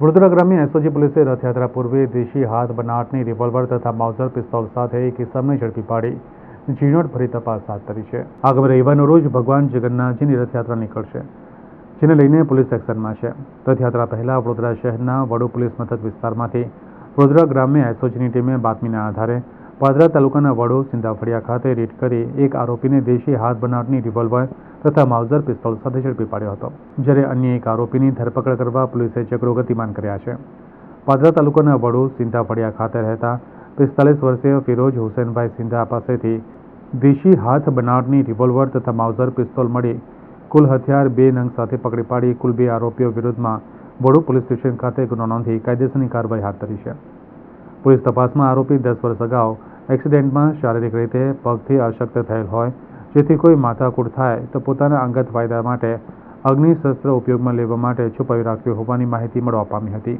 વડોદરા ગ્રામ્ય એસઓજી પોલીસે રથયાત્રા પૂર્વે દેશી હાથ બનાવટની રિવોલ્વર તથા માઉઝર પિસ્તોલ સાથે એક ઇસમને ઝડપી પાડી ઝીણવટભરી તપાસ હાથ ધરી છે. આગામી રવિવારનો રોજ ભગવાન જગન્નાથજીની રથયાત્રા નીકળશે, જેને લઈને પોલીસ એક્શનમાં છે. રથયાત્રા પહેલા વડોદરા શહેરના વડુ પોલીસ મથક વિસ્તારમાંથી વડોદરા ગ્રામ્ય એસઓજીની ટીમે બાતમીના આધારે પાદરા તાલુકાના વડુ સિંધાફળિયા ખાતે રેડ કરી એક આરોપીને દેશી હાથ બનાવટની રિવોલ્વર તથા માઉઝર પિસ્તોલ સાથે ઝડપી પાડ્યો હતો, જ્યારે અન્ય એક આરોપીની ધરપકડ કરવા પોલીસે ચક્રો ગતિમાન કર્યા છે. પાદરા તાલુકાના વડુ સિંધાફળિયા ખાતે રહેતા પિસ્તાલીસ વર્ષીય ફિરોજ હુસેનભાઈ સિંધા પાસેથી દેશી હાથ બનાવટની રિવોલ્વર તથા માઉઝર પિસ્તોલ મળી કુલ હથિયાર બે નંગ સાથે પકડી પાડી કુલ બે આરોપીઓ વિરુદ્ધમાં વડુ પોલીસ સ્ટેશન ખાતે ગુનો નોંધી કાયદેસરની કાર્યવાહી હાથ ધરી છે. પોલીસ તપાસમાં આરોપી દસ વર્ષ અગાઉ એક્સિડન્ટમાં શારીરિક રીતે પગથી અશક્ત થયેલ હોય જેથી કોઈ માથાકૂટ થાય, તો પોતાના અંગત ફાયદા માટે અગ્નિશસ્ત્ર ઉપયોગમાં લેવા માટે છુપાવી રાખ્યું હોવાની માહિતી મળવા પામી હતી.